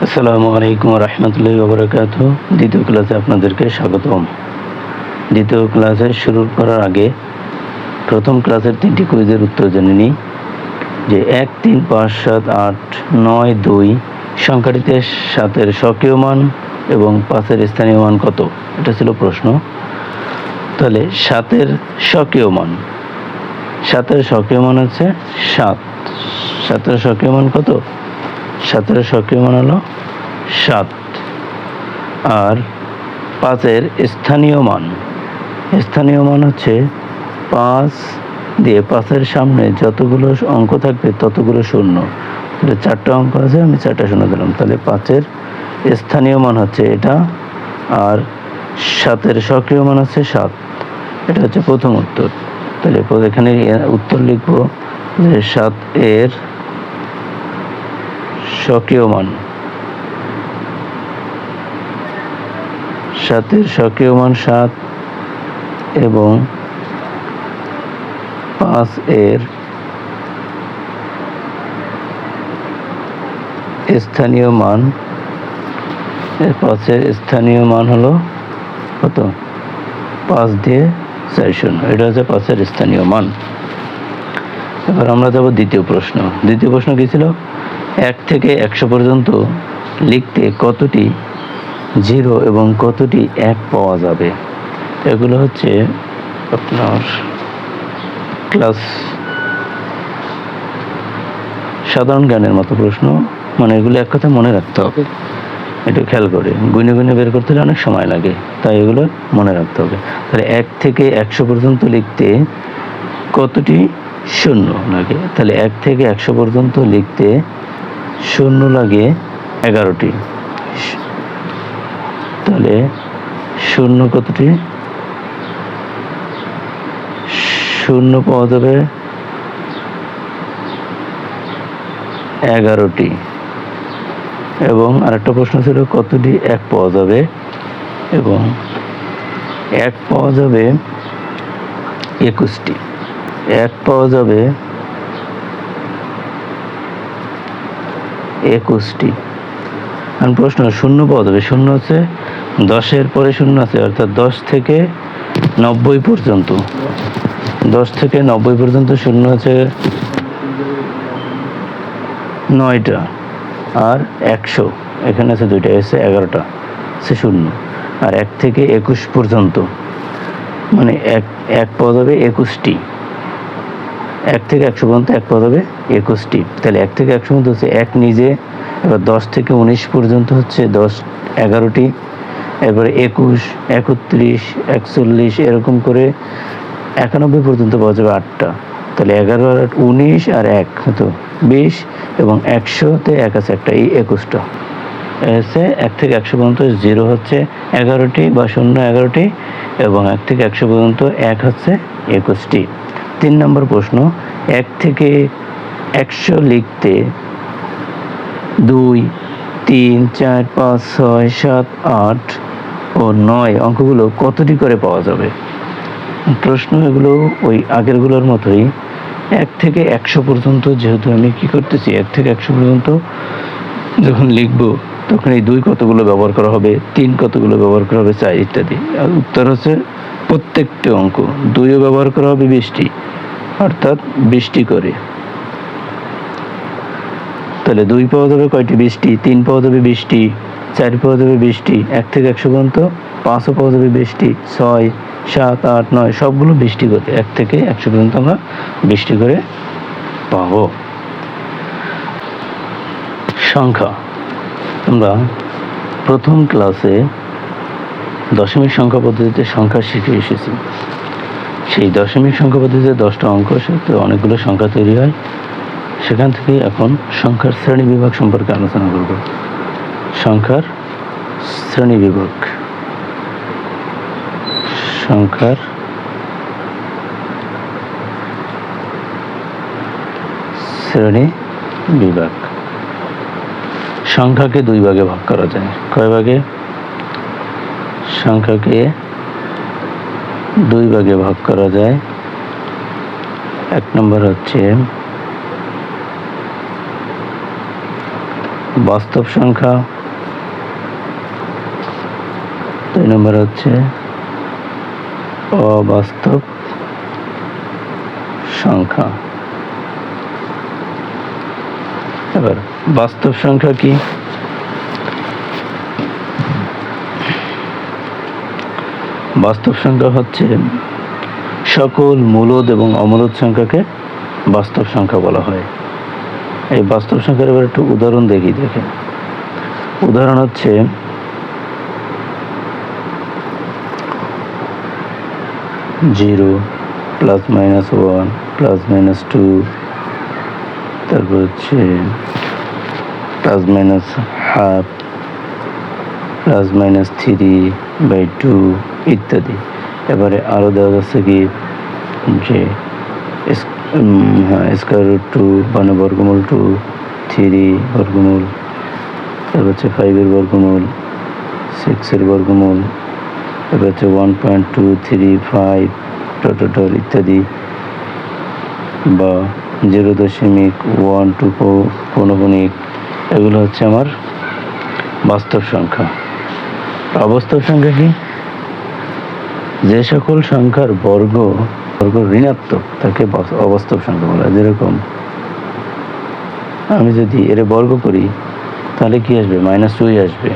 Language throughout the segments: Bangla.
আসসালামু আলাইকুম রহমতুল্লাহ ববরকাত দ্বিতীয় ক্লাসে আপনাদেরকে স্বাগতম। দ্বিতীয় ক্লাসে শুরু করার আগে প্রথম ক্লাসের তিনটি কুইজের উত্তর জেনে নিই। যে এক, তিন, পাঁচ, সাত, আট, নয়, দুই, সংখ্যাটিতে সাতের স্বকীয় মান এবং পাঁচের স্থানীয় মান কত? এটা ছিল প্রশ্ন। তাহলে সাতের স্বকীয় মান। সাতের স্বকীয় মান হচ্ছে সাত। সাতের স্বকীয় মান কত? সাতের সক্রিয় মান হলো সাত। আর পাঁচের স্থানীয় মান। স্থানীয় মান হচ্ছে পাঁচ দিয়ে পাঁচের সামনে যতগুলো অঙ্ক থাকবে ততগুলো শূন্য। তাহলে চারটা অঙ্ক আছে, আমি চারটা শূন্য দিলাম। তাহলে পাঁচের স্থানীয় মান হচ্ছে এটা, আর সাতের সক্রিয় মান হচ্ছে সাত। এটা হচ্ছে প্রথম উত্তর। তাহলে এখানে উত্তর লিখব যে সাত এর স্বকীয় মান সাতের স্বকীয় মান সাত এবং পাঁচ এর স্থানীয় মান, এর পাঁচের স্থানীয় মান হলো কত? পাঁচ দিয়ে চার শূন্য। এটা হচ্ছে পাঁচের স্থানীয় মান। এবার আমরা যাব দ্বিতীয় প্রশ্ন। দ্বিতীয় প্রশ্ন কী ছিল? এক থেকে একশো পর্যন্ত লিখতে কতটি জিরো এবং কতটি এক পাওয়া যাবে? এগুলো হচ্ছে আপনার ক্লাস সাধারণ জ্ঞানের মতো প্রশ্ন। মানে এগুলো এক কথা মনে রাখতে হবে। একটু খেয়াল করে। গুনে গুনে বের করতে হলে অনেক সময় লাগে। তাই এগুলো মনে রাখতে হবে। তাহলে এক থেকে একশো পর্যন্ত লিখতে কতটি শূন্য লাগে? তাহলে এক থেকে একশো পর্যন্ত লিখতে শূন্য লাগে এগারোটি। তাহলে শূন্য কতটি? শূন্য পাওয়া যাবে এগারোটি। এবং আরেকটা প্রশ্ন ছিল, কতটি এক পাওয়া যাবে? এবং এক পাওয়া যাবে একুশটি। এক পাওয়া যাবে একুশটি। এখন প্রশ্ন, শূন্য পদ হবে শূন্য হচ্ছে দশের পরে শূন্য আছে, অর্থাৎ দশ থেকে নব্বই পর্যন্ত। দশ থেকে নব্বই পর্যন্ত শূন্য আছে নয়টা আর একশো। এখানে আছে দুইটা এসে এগারোটা, সে শূন্য। আর এক থেকে একুশ পর্যন্ত মানে এক এক পদ হবে একুশটি। এক থেকে একশো পর্যন্ত এক পাওয়া যাবে একুশটি তাহলে এক থেকে একশো পর্যন্ত হচ্ছে এক নিজে, এবার দশ থেকে উনিশ পর্যন্ত হচ্ছে দশ এগারোটি এরপরে একুশ, একত্রিশ, একচল্লিশ, এরকম করে একানব্বই পর্যন্ত পাওয়া যাবে আটটা তাহলে এগারো আর উনিশ আর এক হতো বিশ এবং একশোতে এক আছে একটা, এই একুশটা হচ্ছে এক থেকে একশো পর্যন্ত জিরো হচ্ছে এগারোটি বা শূন্য এগারোটি এবং এক থেকে একশো পর্যন্ত এক হচ্ছে একুশটি তিন নম্বর প্রশ্ন, এক থেকে একশো লিখতে দুই, তিন, চার, পাঁচ, ছয়, সাত, আট ও নয় অঙ্কগুলো কতটি করে পাওয়া যাবে? প্রশ্ন এগুলো ওই আগেরগুলোর মতোই, এক থেকে একশো পর্যন্ত যেহেতু আমি কি করতেছি, এক থেকে একশো পর্যন্ত যখন লিখব, তখন এই দুই কতগুলো ব্যবহার করা হবে, তিন কতগুলো ব্যবহার করা হবে, চার ইত্যাদি। আর উত্তর হচ্ছে প্রত্যেকটি অঙ্ক। দুইও ব্যবহার করা হবে বৃষ্টি। অর্থাৎ বৃষ্টি করে। তাহলে দুই পাওয়া যাবে কয়টি? বৃষ্টি। তিন পাওয়া যাবে বৃষ্টি। চার পাওয়া যাবে বৃষ্টি। এক থেকে একশো পর্যন্ত। পাঁচও পাওয়া যাবে বৃষ্টি। ছয়, সাত, আট, নয়, সবগুলো বৃষ্টি করে। এক থেকে একশো পর্যন্ত আমরা বৃষ্টি করে পাব। সংখ্যা। আমরা প্রথম ক্লাসে দশমিক সংখ্যা পদ্ধতিতে সংখ্যা শিখে এসেছি। সেই দশমিক সংখ্যা পদ্ধতিতে দশটা অঙ্ক সাথে অনেকগুলো সংখ্যা তৈরি হয়। সেখান থেকে এখন সংখ্যার শ্রেণি বিভাগ সম্পর্কে আলোচনা করব। সংখ্যার শ্রেণি বিভাগ। সংখ্যার শ্রেণি বিভাগ। সংখ্যাকে দুই ভাগে ভাগ করা যায়। কয় ভাগে? সংখ্যাকে দুই ভাগে ভাগ করা যায়। এক নম্বর হচ্ছে বাস্তব সংখ্যা। দুই নম্বর হচ্ছে অবাস্তব সংখ্যা। এবার বাস্তব সংখ্যা কি? বাস্তব সংখ্যা হচ্ছে সকল মূলদ এবং অমূলদ সংখ্যাকে বাস্তব সংখ্যা বলা হয়। এই বাস্তব সংখ্যার এবার একটু উদাহরণ দেখি দেখে। উদাহরণ হচ্ছে zero plus minus one plus minus two, তারপর হচ্ছে plus minus half, plus minus three by two ইত্যাদি। এবারে আরও দেওয়া যাচ্ছে কি, যে স্কোয়ার রুট টু মানে বর্গমূল টু থ্রি বর্গমূল, তারপর হচ্ছে ফাইভের বর্গমূল সিক্সের বর্গমূল, তারপর হচ্ছে one point two three five টোটোটল ইত্যাদি, বা জিরো দশমিক ওয়ান টু পৌনগুণিক এগুলো হচ্ছে আমার বাস্তব সংখ্যা। অবাস্তব সংখ্যা কি? যে সকল সংখ্যার বর্গ বর্গ ঋণাত্মক, তাকে বাস- অবাস্তব সংখ্যা বলা যেরকম আমি যদি এর বর্গ করি, তাহলে কি আসবে? মাইনাস টুই আসবে।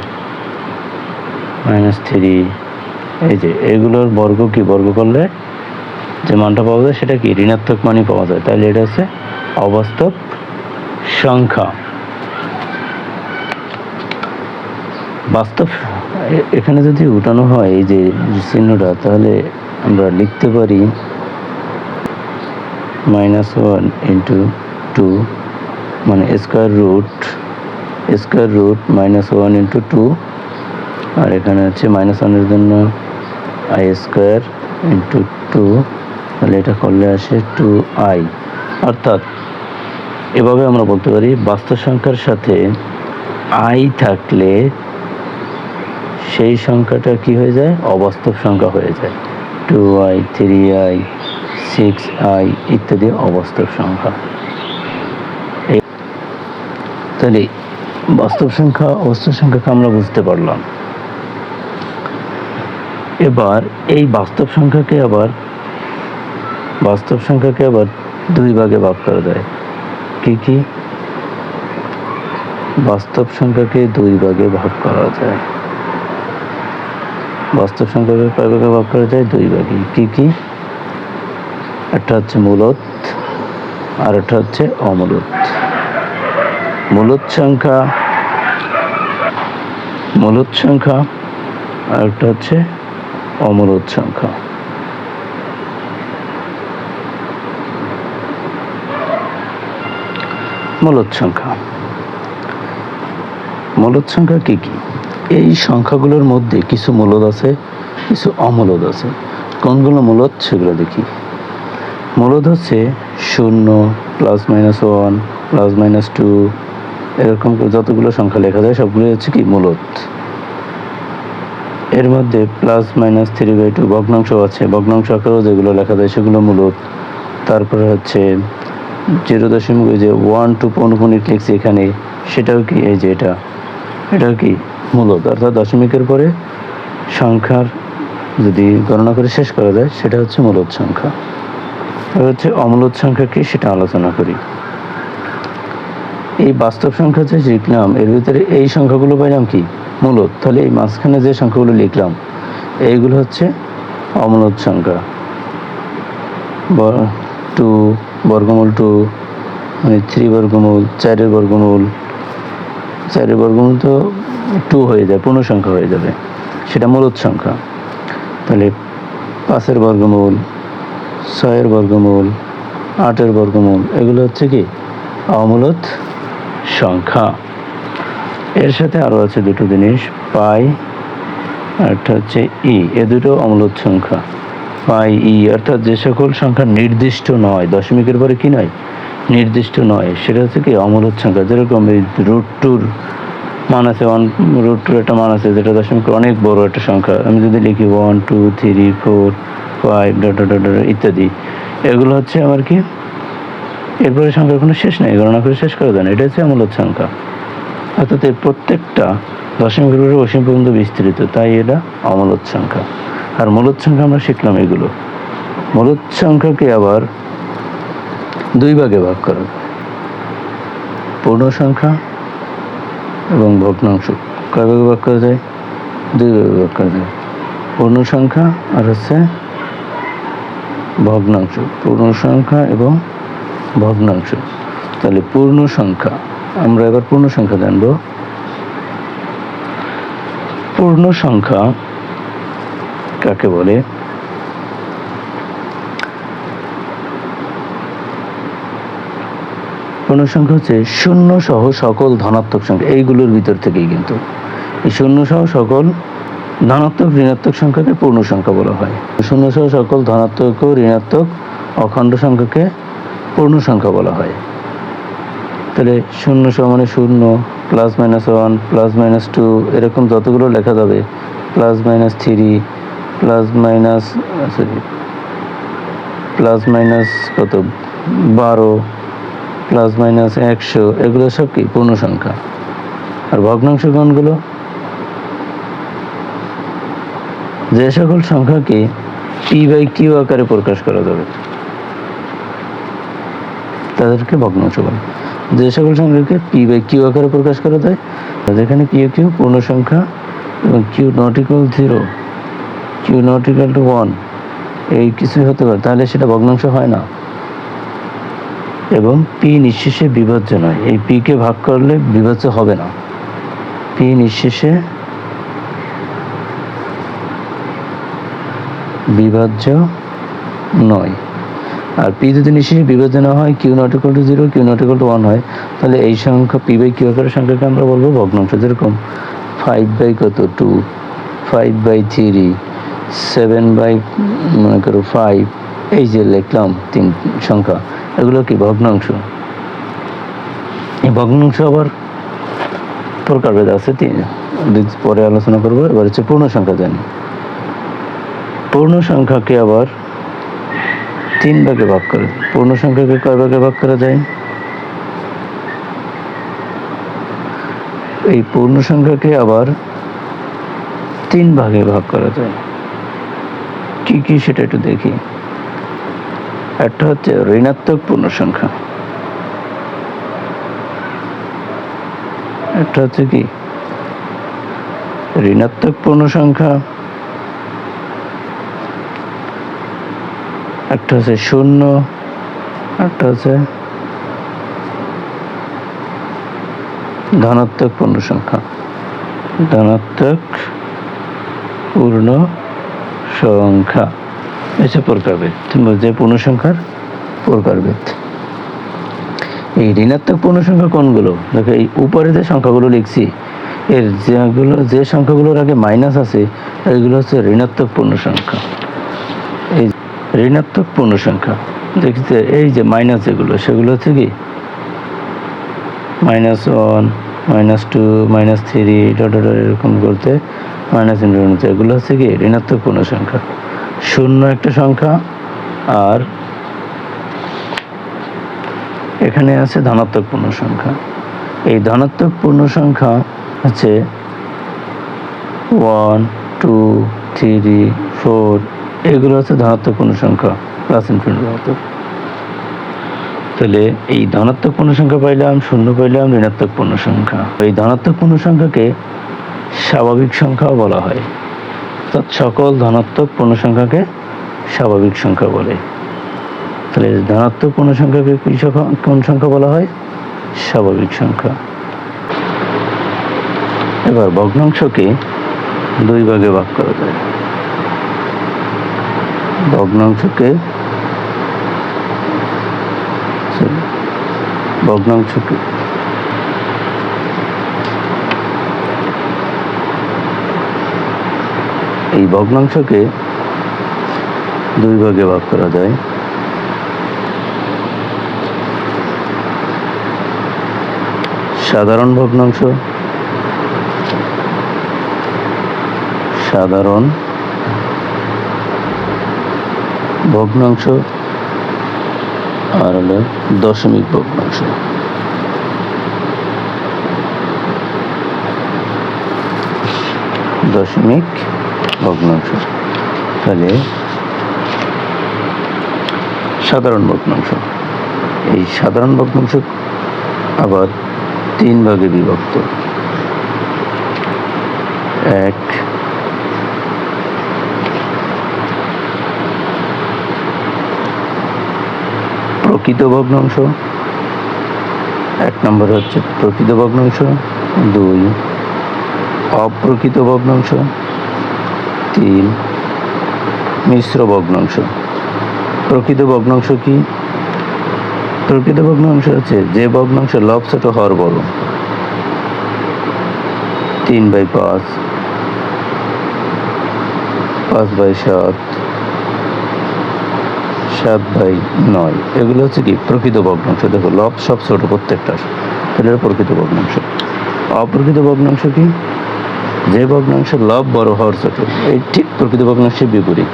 মাইনাস থ্রি এই যে, এগুলোর বর্গ কি? বর্গ করলে যে মানটা পাওয়া যায়, সেটা কি? ঋণাত্মক মানই পাওয়া যায়। তাহলে এটা হচ্ছে অবাস্তব সংখ্যা। বাস্তব এখানে যদি উঠানো হয় এই যে চিহ্নটা, তাহলে আমরা লিখতে পারি মাইনাস ওয়ান ইন্টু টু মানে square root square root minus one into two আর এখানে হচ্ছে মাইনাস ওয়ানের জন্য আই স্কোয়ার ইন্টু টু তাহলে এটা করলে আসে টু আই অর্থাৎ এভাবে আমরা বলতে পারি বাস্তব সংখ্যার সাথে আই থাকলে সেই সংখ্যাটা কি হয়ে যায়? অবাস্তব সংখ্যা হয়ে যায়। Two i three i six i ইত্যাদি অবাস্তব সংখ্যা। তাহলে বাস্তব সংখ্যা, অবাস্তব সংখ্যাকে আমরা বুঝতে পারলাম। এবার এই বাস্তব সংখ্যাকে আবার, বাস্তব সংখ্যাকে আবার দুই ভাগে ভাগ করা যায়। কি কি? বাস্তব সংখ্যাকে দুই ভাগে ভাগ করা যায়। বাস্তব সংখ্যাকে কয় ভাগে ভাগ করা যায় দুই ভাগে কি কি? একটা হচ্ছে মূলত আর একটা হচ্ছে অমূলত। মূলত সংখ্যা মূলত সংখ্যা আর একটা হচ্ছে অমূলত সংখ্যা। মূলত সংখ্যা। মূলত সংখ্যা কি কি? এই সংখ্যাগুলোর মধ্যে কিছু মূলদ আছে, কিছু অমূলদ আছে। কোনগুলো মূলদ? সেগুলো দেখি। মূলদ হচ্ছে শূন্য plus minus one plus minus two এরকম যতগুলো সংখ্যা লেখা যায় সবগুলো হচ্ছে কি মূলত এর মধ্যে plus minus three by two ভগ্নাংশ আছে। ভগ্নাংশ আকারেও যেগুলো লেখা যায়, সেগুলো মূলত তারপরে হচ্ছে জিরো দশমিক যে ওয়ান টু পৌনপুনিক লিখছি এখানে, সেটাও কি? এই যে এটা। এটাও কি? মূলত, অর্থাৎ দশমিকের পরে সংখ্যার যদি গণনা করে শেষ করা যায়, সেটা হচ্ছে মূলত সংখ্যা। এবার হচ্ছে অমূলত সংখ্যা কি, সেটা আলোচনা করি। এই বাস্তব সংখ্যা যে লিখলাম, এর ভিতরে এই সংখ্যাগুলো পাইলাম কি? মূলত। তাহলে এই মাঝখানে যে সংখ্যাগুলো লিখলাম, এইগুলো হচ্ছে অমূলত সংখ্যা। টু, বর্গমূল টু মানে থ্রি বর্গমূল, চারের বর্গমূল চারের বর্গমূল তো টু হয়ে যায়, পূর্ণ সংখ্যা হয়ে যাবে। সেটা মূলত সংখ্যা। তাহলে পাঁচের বর্গমূল, ছয়ের বর্গমূল, আটের বর্গমূল, এগুলো হচ্ছে কি? অমূলত সংখ্যা। এর সাথে আরও আছে দুটো জিনিস, পাই একটা হচ্ছে ই। এ দুটো অমূলত সংখ্যা। পাই, ই, অর্থাৎ যে সকল সংখ্যা নির্দিষ্ট নয়, দশমিকের পরে কি নয়? নির্দিষ্ট নয়, সেটা হচ্ছে কি অমূলত সংখ্যা। যেরকম এই রুট টুর মান আছে ওয়ান রুট টুর একটা মান আছে যেটা দশমিক অনেক বড় একটা সংখ্যা। আমি যদি লিখি one two three four five dot dot dot ইত্যাদি। এগুলো হচ্ছে আমার কি? এরপরে সংখ্যার কোনো শেষ নেই, গণনা করে শেষ করা যায় না। এটা হচ্ছে মূলত সংখ্যা। অর্থাৎ এর প্রত্যেকটা দশমিক রূপে অসীম পর্যন্ত বিস্তৃত, তাই এটা অমূলত সংখ্যা। আর মূলত সংখ্যা আমরা শিখলাম এগুলো। মূলত সংখ্যাকে আবার দুই ভাগে ভাগ করা। পূর্ণ সংখ্যা এবং ভগ্নাংশ। কয় ভাগে ভাগ করা যায়? দুই ভাগে ভাগ করা যায়। পূর্ণ সংখ্যা আর হচ্ছে ভগ্নাংশ। পূর্ণ সংখ্যা এবং ভগ্নাংশ। তাহলে পূর্ণ সংখ্যা, আমরা এবার পূর্ণ সংখ্যা জানব। পূর্ণ সংখ্যা কাকে বলে? পূর্ণ সংখ্যা হচ্ছে শূন্য সহ সকল ধনাত্মক সংখ্যা। এইগুলোর ভিতর থেকেই কিন্তু। এই শূন্য সহ সকল ধনাত্মক, ঋণাত্মক সংখ্যাকে পূর্ণ সংখ্যা বলা হয়। শূন্য সহ সকল ধনাত্মক ও ঋণাত্মক, অখণ্ড সংখ্যাকে পূর্ণ সংখ্যা বলা হয়। তাহলে শূন্য সমানে শূন্য plus minus one plus minus two এরকম যতগুলো লেখা যাবে plus minus three plus minus sorry plus minus কত? বারো প্লাস মাইনাস একশো, এগুলো সব কি পূর্ণ সংখ্যা? আর ভগ্নাংশ কোনগুলো যে সকল সংখ্যাকে পি বাই কিউ আকারে প্রকাশ করা যাবে, তাদেরকে ভগ্নাংশ বলে। যে সকল সংখ্যাকে পি বাই কিউ আকারে প্রকাশ করা যায় যেখানে ও কিউ পূর্ণ সংখ্যা এবং Q not equal zero Q not equal to one এই কিছুই হতে পারে। তাহলে সেটা ভগ্নাংশ হয় না। এবং পি নিঃশেষে বিভাজ্য নয়। এই পিকে ভাগ করলে বিভাজ্য হবে না। পি নিঃশেষে বিভাজ্য নয়। আর পি যদি নিঃশেষে বিভাজ্য না হয় Q not equal to zero Q not equal to one হয়, তাহলে এই সংখ্যা পি বাই কিউ আকারের সংখ্যাকে আমরা বলব ভগ্নাংশ যেরকম ফাইভ বাই কত? Two five by three seven by মনে করো ফাইভ এই যে লিখলাম তিন সংখ্যা। এগুলো কি ভগ্নাংশ? এই ভগ্নাংশ আবার প্রকারভেদ আছে তিন পরে আলোচনা করব, এবার হচ্ছে পূর্ণ সংখ্যা জানি। পূর্ণ সংখ্যাকে আবার তিন ভাগে ভাগ করে। পূর্ণ সংখ্যাকে কয় ভাগে ভাগ করা যায়? এই পূর্ণ সংখ্যাকে আবার তিন ভাগে ভাগ করা যায়। কি কি সেটা একটু দেখি। একটা হচ্ছে ঋণাত্মক পূর্ণ সংখ্যা একটা হচ্ছে কি? ঋণাত্মক পূর্ণ সংখ্যা একটা হচ্ছে শূন্য। একটা হচ্ছে ধনাত্মক পূর্ণ সংখ্যা ধনাত্মক পূর্ণ সংখ্যা এসে প্রকারভেদ যে পূর্ণ সংখ্যার প্রকারভেদ এই ঋণাত্মক পূর্ণ সংখ্যা কোনগুলো? দেখো, এই উপরে যে সংখ্যাগুলো লিখছি, এর যেগুলো যে সংখ্যাগুলোর আগে মাইনাস আছে, এগুলো হচ্ছে ঋণাত্মক পূর্ণ সংখ্যা। এই ঋণাত্মক পূর্ণ সংখ্যা দেখতে এই যে মাইনাস যেগুলো, সেগুলো হচ্ছে কি? Minus one minus two minus three dot এরকম করতে মাইনাস এগুলো হচ্ছে কি? ঋণাত্মক পূর্ণ সংখ্যা। শূন্য একটা সংখ্যা, আর এখানে আছে ধনাত্মক পূর্ণ সংখ্যা। এই ধনাত্মক পূর্ণ সংখ্যা হচ্ছে ওয়ান টু থ্রি ফোর এগুলো হচ্ছে ধনাত্মক পূর্ণ সংখ্যা প্লাস ইনফিনিটি তাহলে এই ধনাত্মক পূর্ণ সংখ্যা পাইলাম, শূন্য পাইলাম, ঋণাত্মক পূর্ণ সংখ্যা। এই ধনাত্মক পূর্ণ সংখ্যাকে স্বাভাবিক সংখ্যাও বলা হয়। অর্থাৎ সকল ধনাত্মক পূর্ণ সংখ্যাকে স্বাভাবিক সংখ্যা বলে। তাহলে ধনাত্মক পূর্ণ সংখ্যাকে কি কোন সংখ্যা বলা হয়? স্বাভাবিক সংখ্যা। এবার ভগ্নাংশকে দুই ভাগে ভাগ করা যায়। ভগ্নাংশকে ভগ্নাংশকে এই ভগ্নাংশকে দুই ভাগে ভাগ করা যায়। সাধারণ ভগ্নাংশ সাধারণ ভগ্নাংশ, আর হলো দশমিক ভগ্নাংশ। দশমিক ভগ্নাংশ। তাহলে সাধারণ ভগ্নাংশ। এই সাধারণ ভগ্নাংশ আবার তিন ভাগে বিভক্ত। এক, প্রকৃত ভগ্নাংশ। এক নম্বর হচ্ছে প্রকৃত ভগ্নাংশ। দুই, অপ্রকৃত ভগ্নাংশ। তিন মিশ্র ভগ্নাংশ। প্রকৃত ভগ্নাংশ কি? প্রকৃত ভগ্নাংশ হচ্ছে যে ভগ্নাংশ লব ছোট হর বড়। তিন বাই পাঁচ পাঁচ বাই সাত সাত বাই নয়। এগুলো হচ্ছে কি? প্রকৃত ভগ্নাংশ। দেখো, লব সব ছোট প্রত্যেকটা। প্রকৃত ভগ্নাংশ। অপ্রকৃত ভগ্নাংশ কি? যে ভগ্নাংশের লব বড় হওয়ার ছোট এই ঠিক প্রকৃত ভগ্নাংশের বিপরীত।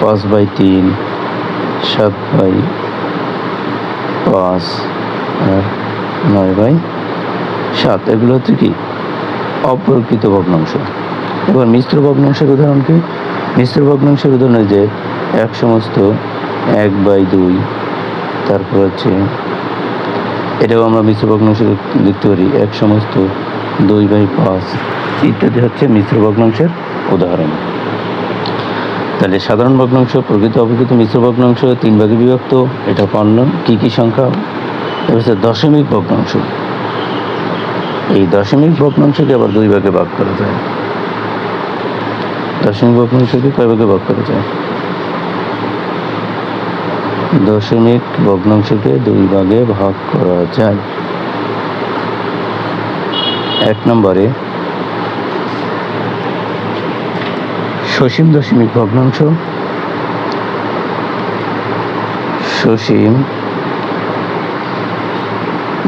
পাঁচ বাই তিন, সাত বাই পাঁচ, আর নয় বাই সাত, এগুলো হচ্ছে কি? অপ্রকৃত ভগ্নাংশ। এবার মিশ্র ভগ্নাংশের উদাহরণ কি? মিশ্র ভগ্নাংশের উদাহরণ যে, এক সমস্ত এক বাই দুই, তারপর হচ্ছে, এটাও আমরা মিশ্র ভগ্নাংশ লিখতে পারি, এক সমস্ত দুই বাই পাঁচ ইত্যাদি হচ্ছে মিশ্র ভগ্নাংশের উদাহরণ। তাহলে সাধারণ ভগ্নাংশ, প্রকৃত অপ্রকৃত মিশ্র ভগ্নাংশ, তিন ভাগে বিভক্ত, এটা পারলাম কী কী সংখ্যা? এবার দশমিক ভগ্নাংশ। এই দশমিক ভগ্নাংশকে আবার দুই ভাগে ভাগ করা যায়। দশমিক ভগ্নাংশকে কয় ভাগে ভাগ করা যায়? দশমিক ভগ্নাংশকে দুই ভাগে ভাগ করা যায়। এক নম্বরে সসীম দশমিক ভগ্নাংশ। সসীম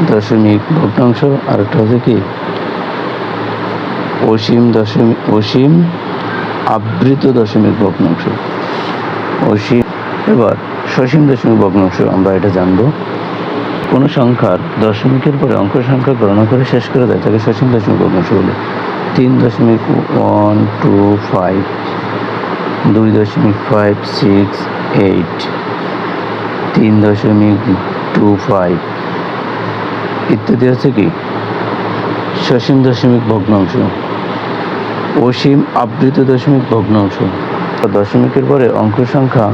দশমিক ভগ্নাংশ আর একটা হচ্ছে কি? অসীম দশমিক, অসীম আবৃত দশমিক ভগ্নাংশ। অসীম, এবার সসীম দশমিক ভগ্নাংশ আমরা এটা জানব। কোনো সংখ্যার দশমিকের পরে অঙ্ক সংখ্যা গণনা করে শেষ করে দেয়, তাকে সসীম দশমিক ভগ্নাংশ বলে। তিন দশমিক ওয়ান টু ফাইভ দুই দশমিক ফাইভ সিক্স এইট তিন দশমিক টু ফাইভ ইত্যাদি হচ্ছে কি? সসীম দশমিক ভগ্নাংশ, অসীম আবৃত দশমিক ভগ্নাংশ। দশমিকের পরে অঙ্ক সংখ্যা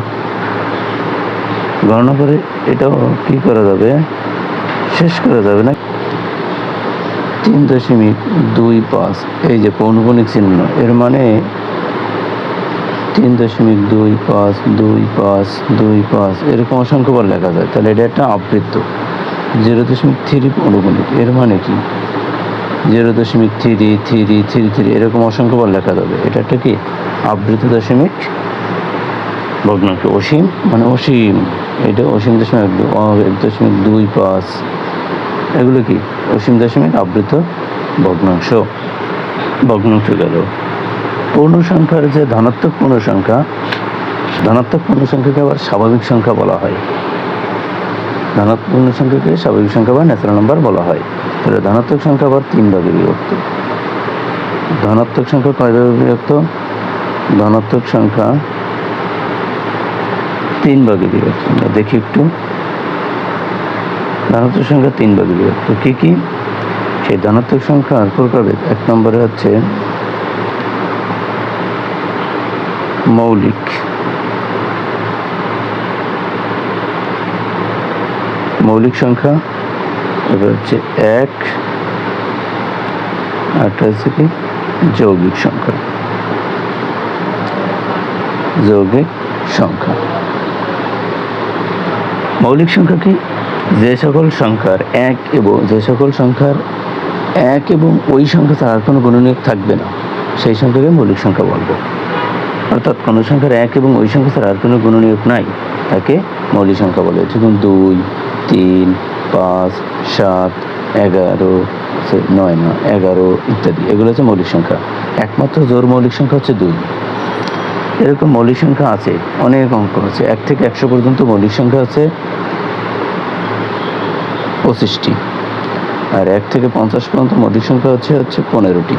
গণনা করে এটাও কি করা যাবে? শেষ করা যাবে না। তিন দশমিক দুই পাঁচ, এই যে পৌনপণিক চিহ্ন, এর মানে তিন দশমিক দুই পাঁচ দুই পাঁচ দুই পাঁচ, এরকম অসংখ্যবার লেখা যায়। তাহলে এটা একটা আবৃত্ত। জিরো দশমিক থ্রি পৌনপণিক এর মানে কি? জিরো দশমিক থ্রি থ্রি থ্রি থ্রি, এরকম অসংখ্যবার লেখা যাবে। এটা একটা কি? আবৃত দশমিক ভগ্নাংশ, অসীম মানে অসীম। এটা অসীম দশমিক এক দশমিক দুই পাঁচ এগুলো কি? অসীম দশমিক আবৃত ভগ্নাংশ। ভগ্নাংশ গেল। পূর্ণ সংখ্যার যে ধনাত্মক পূর্ণ সংখ্যা, ধনাত্মক পূর্ণ সংখ্যাকে আবার স্বাভাবিক সংখ্যা বলা হয়। ধনাত্মক পূর্ণ সংখ্যাকে স্বাভাবিক সংখ্যা বা ন্যাচারাল নাম্বার বলা হয়। তাহলে ধনাত্মক সংখ্যা আবার তিন ভাগে বিভক্ত। ধনাত্মক সংখ্যা কয় ভাগে বিভক্ত? ধনাত্মক সংখ্যা তিন ভাগে বিভক্ত। আমরা দেখি একটু। ধনাত্মক সংখ্যা তিন ভাগে বিভক্ত। কি কি? সেই ধনাত্মক সংখ্যার প্রকারভেদ এক নম্বরে হচ্ছে মৌলিক। মৌলিক সংখ্যা, এবার হচ্ছে এক। আরটা হচ্ছে কি? যৌগিক সংখ্যা। যৌগিক সংখ্যা। মৌলিক সংখ্যা কি? যে সকল সংখ্যার এক এবং যে সকল সংখ্যার এক এবং ওই সংখ্যা ছাড়া কোনো গুণনীয়ক থাকবে না। সেই সংখ্যাকে মৌলিক সংখ্যা বলব। অর্থাৎ কোনো সংখ্যার এক এবং ওই সংখ্যা ছাড়া আর কোনো গুণনীয়ক নাই। তাকে মৌলিক সংখ্যা বলে। যেমন দুই, তিন, পাঁচ, সাত, এগারো নয় না, এগারো ইত্যাদি। এগুলো হচ্ছে মৌলিক সংখ্যা। একমাত্র জোর মৌলিক সংখ্যা হচ্ছে দুই। এরকম মৌলিক সংখ্যা আছে, অনেক অঙ্ক আছে। এক থেকে একশো পর্যন্ত মৌলিক সংখ্যা আছে। পঁচিশটি। আর এক থেকে পঞ্চাশ পর্যন্ত মৌলিক সংখ্যা হচ্ছে হচ্ছে পনেরোটি।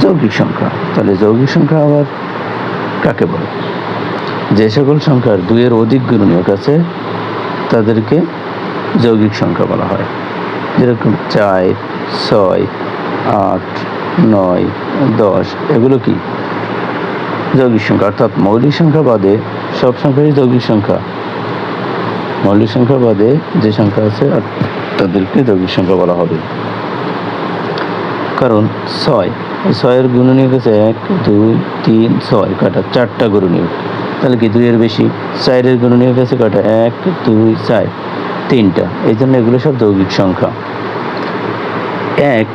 যৌগিক সংখ্যা। তাহলে যৌগিক সংখ্যা আবার কাকে বলে? যে সকল সংখ্যার দুইয়ের অধিক গুণনীয়ক আছে, তাদেরকে যৌগিক সংখ্যা বলা হয়। যেরকম চার, ছয়, আট, নয়, দশ, এগুলো কি? যৌগিক সংখ্যা। অর্থাৎ মৌলিক সংখ্যা বাদে সব সংখ্যাই যৌগিক সংখ্যা। মৌলিক সংখ্যা বাদে যে সংখ্যা আছে তাদেরকে যৌগিক সংখ্যা বলা হবে। কারণ ছয় ছয়ের গুণনীয়ক আছে এক, দুই, তিন, ছয় কয়টা চারটা গুণনীয়ক তাহলে কি দুইয়ের বেশি? চারের গুণনীয়ক আছে কয়টা এক, দুই, চার, তিনটা। এই জন্য এগুলো সব যৌগিক সংখ্যা। এক,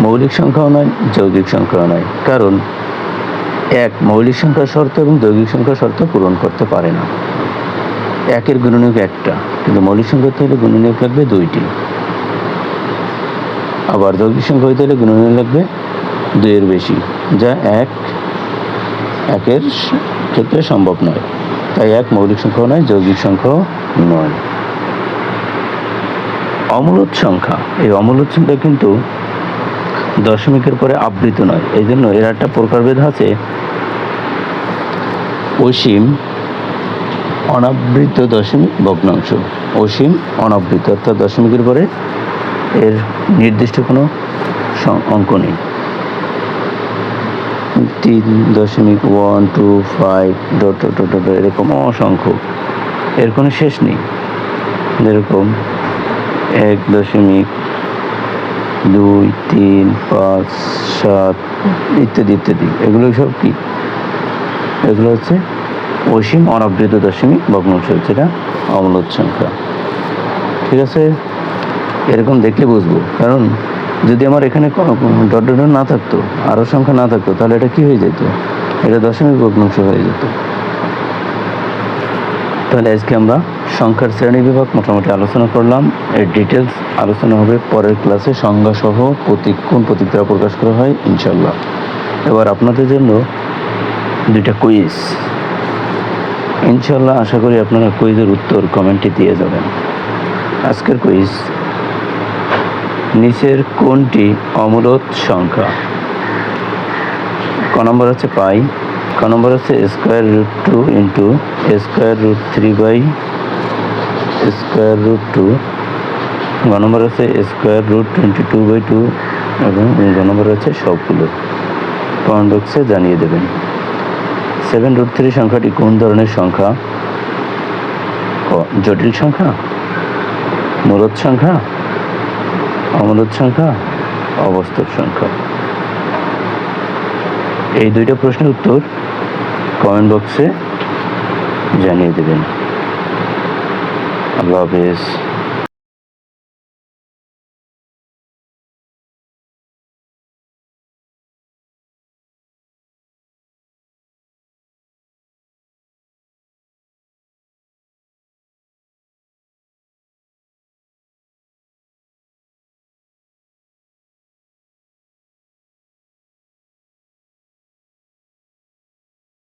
মৌলিক সংখ্যাও নয়, যৌগিক সংখ্যাও নয়। কারণ এক, মৌলিক সংখ্যার শর্ত এবং যৌগিক সংখ্যার শর্ত পূরণ করতে পারে না। একের গুণনীয়ক একটা, কিন্তু মৌলিক সংখ্যা হতে হলে গুণনীয়ক লাগবে দুইটি। আবার যৌগিক সংখ্যা হইতে হলে গুণনীয়ক লাগবে দুইয়ের বেশি, যা এক, একের ক্ষেত্রে সম্ভব নয়। তাই এক মৌলিক সংখ্যাও নয়, যৌগিক সংখ্যাও নয়। অমূলত সংখ্যা, এই অমূলত সংখ্যা কিন্তু দশমিকের পরে আবৃত নয়। এই জন্য এর একটা প্রকারভেদ আছে। অসীম অনাবৃত দশমিক ভগ্নাংশ। অসীম অনাবৃত, অর্থাৎ দশমিকের পরে এর নির্দিষ্ট কোনো অঙ্ক নেই। তিন দশমিক one two five dot dot dot এরকম অসংখ্য। এর কোনো শেষ নেই। যেরকম এক দশমিক দুই, তিন, পাঁচ, সাত, ইত্যাদি ইত্যাদি। এগুলো সব কি? এগুলো হচ্ছে অসীম অনাবৃত দশমিক ভগ্নাংশ যেটা অমূলত সংখ্যা ঠিক আছে? এরকম দেখলে বুঝব। কারণ যদি আমার এখানে কোনো ডট ডট না থাকতো, আরও সংখ্যা না থাকতো, তাহলে এটা কি হয়ে যেত? এটা দশমিক ভগ্নাংশ হয়ে যেত। তাহলে আজকে আমরা সংখ্যার শ্রেণি বিভাগ মোটামুটি আলোচনা করলাম। এর ডিটেলস আলোচনা হবে পরের ক্লাসে সংজ্ঞা সহ প্রতীক কোন প্রতীক প্রকাশ করা হয় ইনশাল্লাহ এবার আপনাদের জন্য দুইটা কুইজ ইনশাল্লাহ আশা করি আপনারা কুইজের উত্তর কমেন্টে দিয়ে যাবেন। আজকের কুইজ, নিচের কোনটি অমূলত সংখ্যা? ক নম্বর হচ্ছে পাই, ক নম্বর হচ্ছে square root two into square root three by square root two. গ নম্বর হচ্ছে square root twenty two by two এবং গ নম্বর হচ্ছে সবগুলো। কমেন্ট বক্সে জানিয়ে দেবেন। সেভেন রুট থ্রি সংখ্যাটি কোন ধরনের সংখ্যা? জটিল সংখ্যা? মূলত সংখ্যা? অমূলত সংখ্যা? অবস্থার সংখ্যা? এই দুইটা প্রশ্নের উত্তর কমেন্ট বক্সে জানিয়ে দেবেন। আল্লাহ হাফেজ।